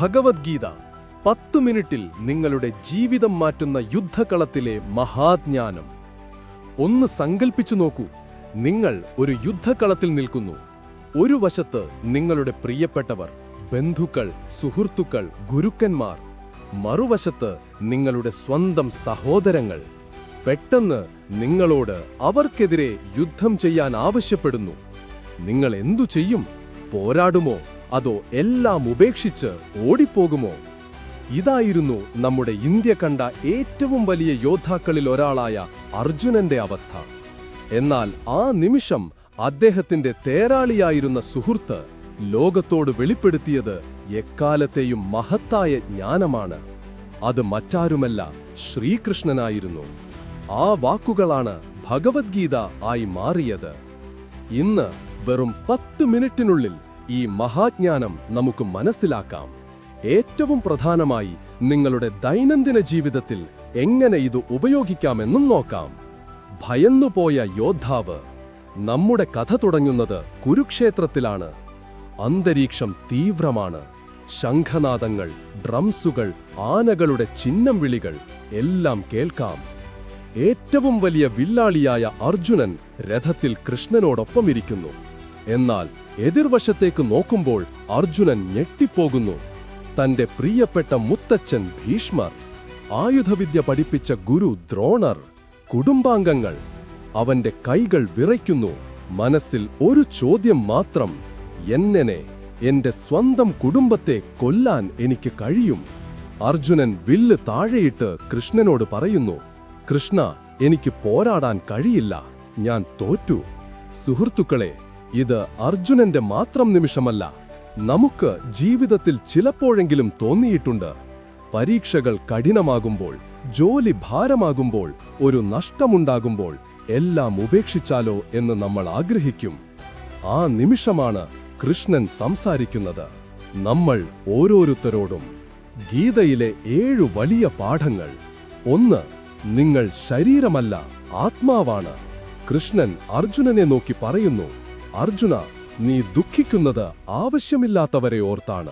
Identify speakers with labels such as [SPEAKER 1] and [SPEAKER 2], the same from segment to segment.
[SPEAKER 1] ഭഗവത്ഗീത പത്തു മിനിറ്റിൽ നിങ്ങളുടെ ജീവിതം മാറ്റുന്ന യുദ്ധകളത്തിലെ മഹാജ്ഞാനം. ഒന്ന് സങ്കൽപ്പിച്ചു നോക്കൂ. നിങ്ങൾ ഒരു യുദ്ധകളത്തിൽ നിൽക്കുന്നു. ഒരു വശത്ത് നിങ്ങളുടെ പ്രിയപ്പെട്ടവർ ബന്ധുക്കൾ സുഹൃത്തുക്കൾ ഗുരുക്കന്മാർ. മറുവശത്ത് നിങ്ങളുടെ സ്വന്തം സഹോദരങ്ങൾ. പെട്ടെന്ന് നിങ്ങളോട് അവർക്കെതിരെ യുദ്ധം ചെയ്യാൻ ആവശ്യപ്പെടുന്നു. നിങ്ങൾ എന്തു ചെയ്യും? പോരാടുമോ? അതോ എല്ലാം ഉപേക്ഷിച്ച് ഓടിപ്പോകുമോ? ഇതായിരുന്നു നമ്മുടെ ഇന്ത്യ കണ്ട ഏറ്റവും വലിയ യോദ്ധാക്കളിൽ ഒരാളായ അർജുനന്റെ അവസ്ഥ. എന്നാൽ ആ നിമിഷം അദ്ദേഹത്തിന്റെ തേരാളിയായിരുന്ന സുഹൃത്ത് ലോകത്തോട് വെളിപ്പെടുത്തിയത് എക്കാലത്തെയും മഹത്തായ ജ്ഞാനമാണ്. അത് മറ്റാരുമല്ല ശ്രീകൃഷ്ണനായിരുന്നു. ആ വാക്കുകളാണ് ഭഗവത്ഗീത ആയി മാറിയത്. ഇന്ന് വെറും പത്ത് മിനിറ്റിനുള്ളിൽ ഈ മഹാജ്ഞാനം നമുക്ക് മനസ്സിലാക്കാം. ഏറ്റവും പ്രധാനമായി നിങ്ങളുടെ ദൈനംദിന ജീവിതത്തിൽ എങ്ങനെ ഇത് ഉപയോഗിക്കാമെന്നും നോക്കാം. ഭയന്നുപോയ യോദ്ധാവ് നമ്മുടെ കഥ തുടങ്ങുന്നത് കുരുക്ഷേത്രത്തിലാണ്. അന്തരീക്ഷം തീവ്രമാണ്. ശംഖനാദങ്ങൾ ഡ്രംസുകൾ ആനകളുടെ ചിഹ്നം വിളികൾ എല്ലാം കേൾക്കാം. ഏറ്റവും വലിയ വില്ലാളിയായ അർജുനൻ രഥത്തിൽ കൃഷ്ണനോടൊപ്പമിരിക്കുന്നു. എന്നാൽ എതിർവശത്തേക്ക് നോക്കുമ്പോൾ അർജുനൻ ഞെട്ടിപ്പോകുന്നു. തന്റെ പ്രിയപ്പെട്ട മുത്തച്ഛൻ ഭീഷ്മർ ആയുധവിദ്യ പഠിപ്പിച്ച ഗുരു ദ്രോണർ കുടുംബാംഗങ്ങൾ അവന്റെ കൈകൾ വിറയ്ക്കുന്നു. മനസ്സിൽ ഒരു ചോദ്യം മാത്രം എന്നെ എന്റെ സ്വന്തം കുടുംബത്തെ കൊല്ലാൻ എനിക്ക് കഴിയും? അർജുനൻ വില്ല് താഴെയിട്ട് കൃഷ്ണനോട് പറയുന്നു കൃഷ്ണ എനിക്ക് പോരാടാൻ കഴിയില്ല. ഞാൻ തോറ്റു. സുഹൃത്തുക്കളെ ഇത് അർജുനന്റെ മാത്രം നിമിഷമല്ല നമുക്ക് ജീവിതത്തിൽ ചിലപ്പോഴെങ്കിലും തോന്നിയിട്ടുണ്ട്. പരീക്ഷകൾ കഠിനമാകുമ്പോൾ ജോലി ഭാരമാകുമ്പോൾ ഒരു നഷ്ടമുണ്ടാകുമ്പോൾ എല്ലാം ഉപേക്ഷിച്ചാലോ എന്ന് നമ്മൾ ആഗ്രഹിക്കും. ആ നിമിഷമാണ് കൃഷ്ണൻ സംസാരിക്കുന്നത്. നമ്മൾ ഓരോരുത്തരോടും ഗീതയിലെ ഏഴു വലിയ പാഠങ്ങൾ. ഒന്ന് നിങ്ങൾ ശരീരമല്ല ആത്മാവാണ്. കൃഷ്ണൻ അർജുനനെ നോക്കി പറയുന്നു അർജുന നീ ദുഃഖിക്കുന്നത് ആവശ്യമില്ലാത്തവരെ ഓർത്താണ്.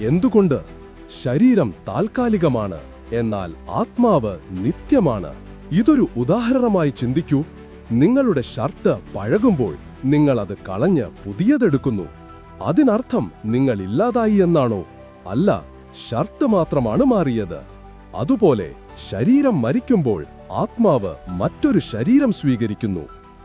[SPEAKER 1] എന്തുകൊണ്ട്? ശരീരം താൽക്കാലികമാണ് എന്നാൽ ആത്മാവ് നിത്യമാണ്. ഇതൊരു ഉദാഹരണമായി ചിന്തിക്കൂ. നിങ്ങളുടെ ഷർട്ട് പഴകുമ്പോൾ നിങ്ങൾ അത് കളഞ്ഞ് പുതിയതെടുക്കുന്നു. അതിനർത്ഥം നിങ്ങൾ ഇല്ലാതായി എന്നാണോ? അല്ല ഷർട്ട് മാത്രമാണ് മാറിയത്. അതുപോലെ ശരീരം മരിക്കുമ്പോൾ ആത്മാവ് മറ്റൊരു ശരീരം സ്വീകരിക്കുന്നു.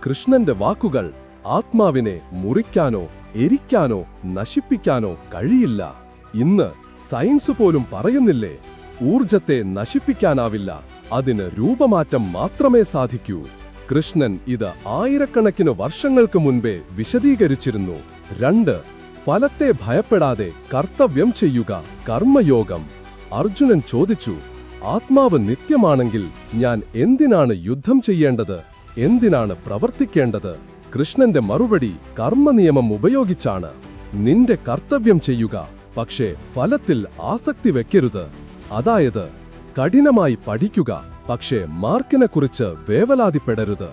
[SPEAKER 1] കൃഷ്ണന്റെ വാക്കുകൾ ആത്മാവിനെ മുറിക്കാനോ എരിക്കാനോ നശിപ്പിക്കാനോ കഴിയില്ല. ഇന്ന് സയൻസ് പോലും പറയുന്നില്ലേ? ഊർജത്തെ നശിപ്പിക്കാനാവില്ല. അതിന് രൂപമാറ്റം മാത്രമേ സാധിക്കൂ. കൃഷ്ണൻ ഇത് ആയിരക്കണക്കിന് വർഷങ്ങൾക്ക് മുൻപേ വിശദീകരിച്ചിരുന്നു. രണ്ട് ഫലത്തെ ഭയപ്പെടാതെ കർത്തവ്യം ചെയ്യുക കർമ്മയോഗം. അർജുനൻ ചോദിച്ചു ആത്മാവ് നിത്യമാണെങ്കിൽ ഞാൻ എന്തിനാണ് യുദ്ധം ചെയ്യേണ്ടത്? എന്തിനാണ് പ്രവർത്തിക്കേണ്ടത്? കൃഷ്ണന്റെ മറുപടി കർമ്മനിയമം ഉപയോഗിച്ചാണ്. നിന്റെ കർത്തവ്യം ചെയ്യുക പക്ഷേ ഫലത്തിൽ ആസക്തി വെക്കരുത്. അതായത് കഠിനമായി പഠിക്കുക പക്ഷേ മാർക്കിനെക്കുറിച്ച് വേവലാതിപ്പെടരുത്.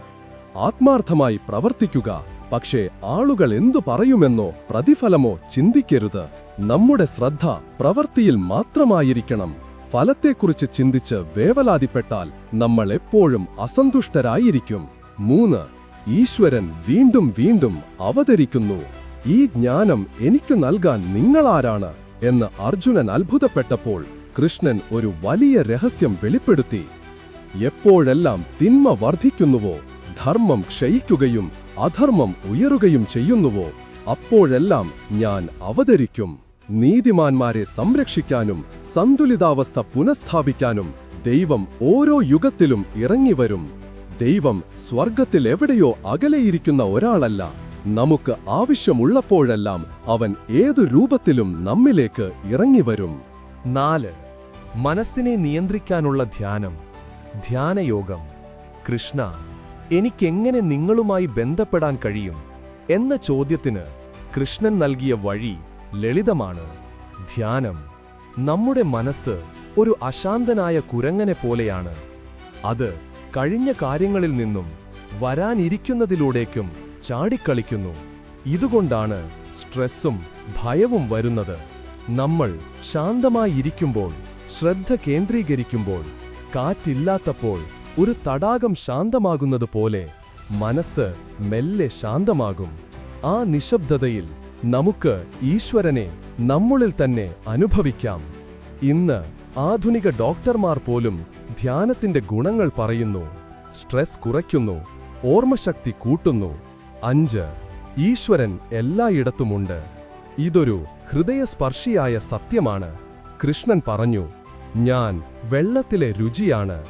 [SPEAKER 1] ആത്മാർത്ഥമായി പ്രവർത്തിക്കുക പക്ഷേ ആളുകൾ എന്തു പറയുമെന്നോ പ്രതിഫലമോ ചിന്തിക്കരുത്. നമ്മുടെ ശ്രദ്ധ പ്രവൃത്തിയിൽ മാത്രമായിരിക്കണം. ഫലത്തെക്കുറിച്ച് ചിന്തിച്ച് വേവലാതിപ്പെട്ടാൽ നമ്മൾ എപ്പോഴും അസന്തുഷ്ടരായിരിക്കും. മൂന്ന് ഈശ്വരൻ വീണ്ടും വീണ്ടും അവതരിക്കുന്നു. ഈ ജ്ഞാനം എനിക്ക് നൽകാൻ നിങ്ങളാരാണ് എന്ന് അർജുനൻ അത്ഭുതപ്പെട്ടപ്പോൾ കൃഷ്ണൻ ഒരു വലിയ രഹസ്യം വെളിപ്പെടുത്തി. എപ്പോഴെല്ലാം തിന്മ വർദ്ധിക്കുന്നുവോ ധർമ്മം ക്ഷയിക്കുകയും അധർമ്മം ഉയരുകയും ചെയ്യുന്നുവോ അപ്പോഴെല്ലാം ഞാൻ അവതരിക്കും. നീതിമാന്മാരെ സംരക്ഷിക്കാനും സന്തുലിതാവസ്ഥ പുനഃസ്ഥാപിക്കാനും ദൈവം ഓരോ യുഗത്തിലും ഇറങ്ങിവരും. ദൈവം സ്വർഗത്തിൽ എവിടെയോ അകലെയിരിക്കുന്ന ഒരാളല്ല. നമുക്ക് ആവശ്യമുള്ളപ്പോഴെല്ലാം അവൻ ഏതു രൂപത്തിലും നമ്മിലേക്ക് ഇറങ്ങിവരും.
[SPEAKER 2] നാല്. മനസ്സിനെ നിയന്ത്രിക്കാനുള്ള ധ്യാനം. ധ്യാനയോഗം. കൃഷ്ണ എനിക്കെങ്ങനെ നിങ്ങളുമായി ബന്ധപ്പെടാൻ കഴിയും? എന്ന ചോദ്യത്തിന് കൃഷ്ണൻ നൽകിയ വഴി ലളിതമാണ്. ധ്യാനം. നമ്മുടെ മനസ്സ് ഒരു അശാന്തനായ കുരങ്ങനെ പോലെയാണ് അത് കഴിഞ്ഞ കാര്യങ്ങളിൽ നിന്നും വരാനിരിക്കുന്നതിലൂടേക്കും ചാടിക്കളിക്കുന്നു. ഇതുകൊണ്ടാണ് സ്ട്രെസ്സും ഭയവും വരുന്നത്. നമ്മൾ ശാന്തമായിരിക്കുമ്പോൾ ശ്രദ്ധ കേന്ദ്രീകരിക്കുമ്പോൾ കാറ്റില്ലാത്തപ്പോൾ ഒരു തടാകം ശാന്തമാകുന്നത് പോലെ മനസ്സ് മെല്ലെ ശാന്തമാകും. ആ നിശബ്ദതയിൽ നമുക്ക് ഈശ്വരനെ നമ്മളിൽ തന്നെ അനുഭവിക്കാം. ഇന്ന് ആധുനിക ഡോക്ടർമാർ പോലും ധ്യാനത്തിന്റെ ഗുണങ്ങൾ പറയുന്നു സ്ട്രെസ് കുറയ്ക്കുന്നു ഓർമ്മശക്തി കൂട്ടുന്നു. അഞ്ച് ഈശ്വരൻ എല്ലായിടത്തുമുണ്ട്. ഇതൊരു ഹൃദയസ്പർശിയായ സത്യമാണ്. കൃഷ്ണൻ പറഞ്ഞു ഞാൻ വെള്ളത്തിലെ രുചിയാണ്.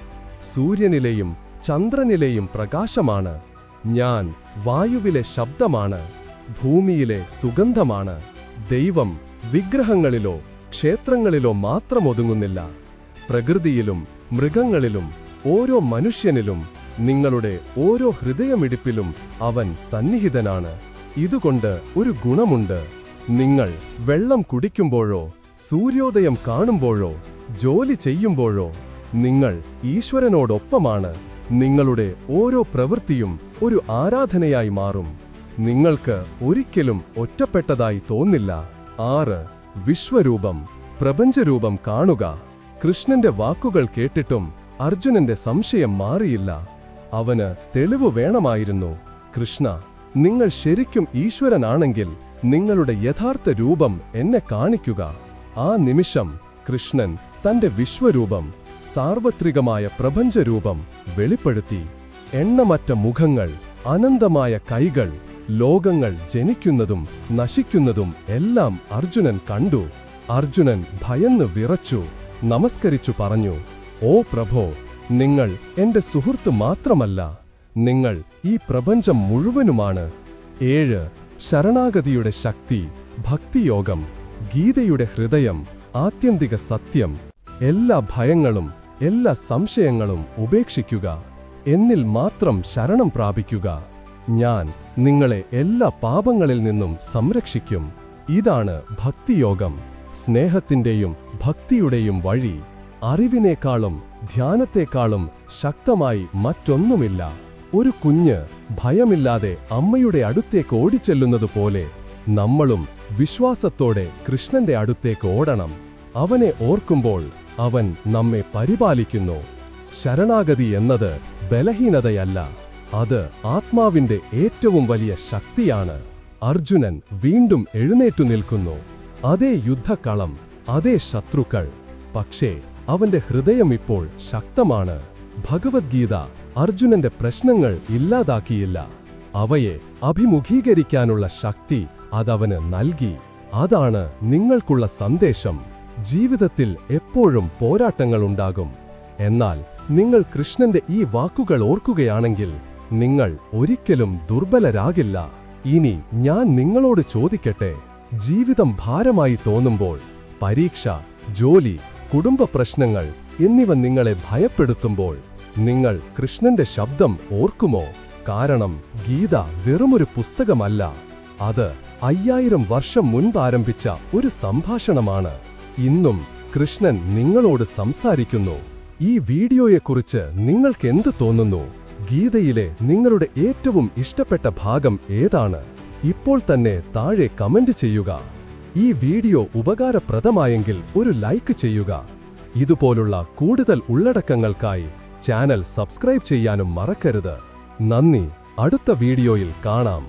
[SPEAKER 2] സൂര്യനിലെയും ചന്ദ്രനിലെയും പ്രകാശമാണ്. ഞാൻ വായുവിലെ ശബ്ദമാണ്. ഭൂമിയിലെ സുഗന്ധമാണ്. ദൈവം വിഗ്രഹങ്ങളിലോ ക്ഷേത്രങ്ങളിലോ മാത്രം ഒതുങ്ങുന്നില്ല. പ്രകൃതിയിലും മൃഗങ്ങളിലും ഓരോ മനുഷ്യനിലും നിങ്ങളുടെ ഓരോ ഹൃദയമിടിപ്പിലും അവൻ സന്നിഹിതനാണ്. ഇതുകൊണ്ട് ഒരു ഗുണമുണ്ട്. നിങ്ങൾ വെള്ളം കുടിക്കുമ്പോഴോ സൂര്യോദയം കാണുമ്പോഴോ ജോലി ചെയ്യുമ്പോഴോ നിങ്ങൾ ഈശ്വരനോടൊപ്പമാണ്. നിങ്ങളുടെ ഓരോ പ്രവൃത്തിയും ഒരു ആരാധനയായി മാറും. നിങ്ങൾക്ക് ഒരിക്കലും ഒറ്റപ്പെട്ടതായി തോന്നില്ല. ആറ് വിശ്വരൂപം പ്രപഞ്ചരൂപം കാണുക. കൃഷ്ണന്റെ വാക്കുകൾ കേട്ടിട്ടും അർജുനന്റെ സംശയം മാറിയില്ല. അവന് തെളിവ് വേണമായിരുന്നു. കൃഷ്ണ നിങ്ങൾ ശരിക്കും ഈശ്വരനാണെങ്കിൽ നിങ്ങളുടെ യഥാർത്ഥ രൂപം എന്നെ കാണിക്കുക. ആ നിമിഷം കൃഷ്ണൻ തന്റെ വിശ്വരൂപം സാർവത്രികമായ പ്രപഞ്ചരൂപം വെളിപ്പെടുത്തി. എണ്ണമറ്റ മുഖങ്ങൾ അനന്തമായ കൈകൾ ലോകങ്ങൾ ജനിക്കുന്നതും നശിക്കുന്നതും എല്ലാം അർജുനൻ കണ്ടു. അർജുനൻ ഭയന്ന് വിറച്ചു. നമസ്കരിച്ചു പറഞ്ഞു ഓ പ്രഭോ നിങ്ങൾ എന്റെ സുഹൃത്ത് മാത്രമല്ല. നിങ്ങൾ ഈ പ്രപഞ്ചം മുഴുവനുമാണ്. ഏഴ് ശരണാഗതിയുടെ ശക്തി ഭക്തിയോഗം ഗീതയുടെ ഹൃദയം ആത്യന്തിക സത്യം എല്ലാ ഭയങ്ങളും എല്ലാ സംശയങ്ങളും ഉപേക്ഷിക്കുക. എന്നിൽ മാത്രം ശരണം പ്രാപിക്കുക. ഞാൻ നിങ്ങളെ എല്ലാ പാപങ്ങളിൽ നിന്നും സംരക്ഷിക്കും. ഇതാണ് ഭക്തിയോഗം. സ്നേഹത്തിന്റെയും ഭക്തിയുടെയും വഴി അറിവിനേക്കാളും ധ്യാനത്തെക്കാളും ശക്തമായി മറ്റൊന്നുമില്ല. ഒരു കുഞ്ഞ് ഭയമില്ലാതെ അമ്മയുടെ അടുത്തേക്ക് ഓടിച്ചെല്ലുന്നത് പോലെ നമ്മളും വിശ്വാസത്തോടെ കൃഷ്ണന്റെ അടുത്തേക്ക് ഓടണം. അവനെ ഓർക്കുമ്പോൾ അവൻ നമ്മെ പരിപാലിക്കുന്നു. ശരണാഗതി എന്നത് ബലഹീനതയല്ല അത് ആത്മാവിന്റെ ഏറ്റവും വലിയ ശക്തിയാണ്. അർജുനൻ വീണ്ടും എഴുന്നേറ്റു നിൽക്കുന്നു. അതേ യുദ്ധക്കളം അതേ ശത്രുക്കൾ. പക്ഷേ അവന്റെ ഹൃദയം ഇപ്പോൾ ശക്തമാണ്. ഭഗവത്ഗീത അർജുനന്റെ പ്രശ്നങ്ങൾ ഇല്ലാതാക്കിയില്ല. അവയെ അഭിമുഖീകരിക്കാനുള്ള ശക്തി അതവന് നൽകി. അതാണ് നിങ്ങൾക്കുള്ള സന്ദേശം. ജീവിതത്തിൽ എപ്പോഴും പോരാട്ടങ്ങളുണ്ടാകും എന്നാൽ നിങ്ങൾ കൃഷ്ണന്റെ ഈ വാക്കുകൾ ഓർക്കുകയാണെങ്കിൽ നിങ്ങൾ ഒരിക്കലും ദുർബലരാകില്ല. ഇനി ഞാൻ നിങ്ങളോട് ചോദിക്കട്ടെ. ജീവിതം ഭാരമായി തോന്നുമ്പോൾ പരീക്ഷ ജോലി കുടുംബ പ്രശ്നങ്ങൾ എന്നിവ നിങ്ങളെ ഭയപ്പെടുത്തുമ്പോൾ നിങ്ങൾ കൃഷ്ണന്റെ ശബ്ദം ഓർക്കുമോ? കാരണം ഗീത വെറുമൊരു പുസ്തകമല്ല. അത് അയ്യായിരം വർഷം മുൻപ് ആരംഭിച്ച ഒരു സംഭാഷണമാണ്. ഇന്നും കൃഷ്ണൻ നിങ്ങളോട് സംസാരിക്കുന്നു. ഈ വീഡിയോയെക്കുറിച്ച് നിങ്ങൾക്കെന്ത് തോന്നുന്നു? ഗീതയിലെ നിങ്ങളുടെ ഏറ്റവും ഇഷ്ടപ്പെട്ട ഭാഗം ഏതാണ്? ഇപ്പോൾ തന്നെ താഴെ കമന്റ് ചെയ്യുക. ഈ വീഡിയോ ഉപകാരപ്രദമായെങ്കിൽ ഒരു ലൈക്ക് ചെയ്യുക. ഇതുപോലുള്ള കൂടുതൽ ഉള്ളടക്കങ്ങൾക്കായി ചാനൽ സബ്സ്ക്രൈബ് ചെയ്യാനും മറക്കരുത്. നന്ദി. അടുത്ത വീഡിയോയിൽ കാണാം.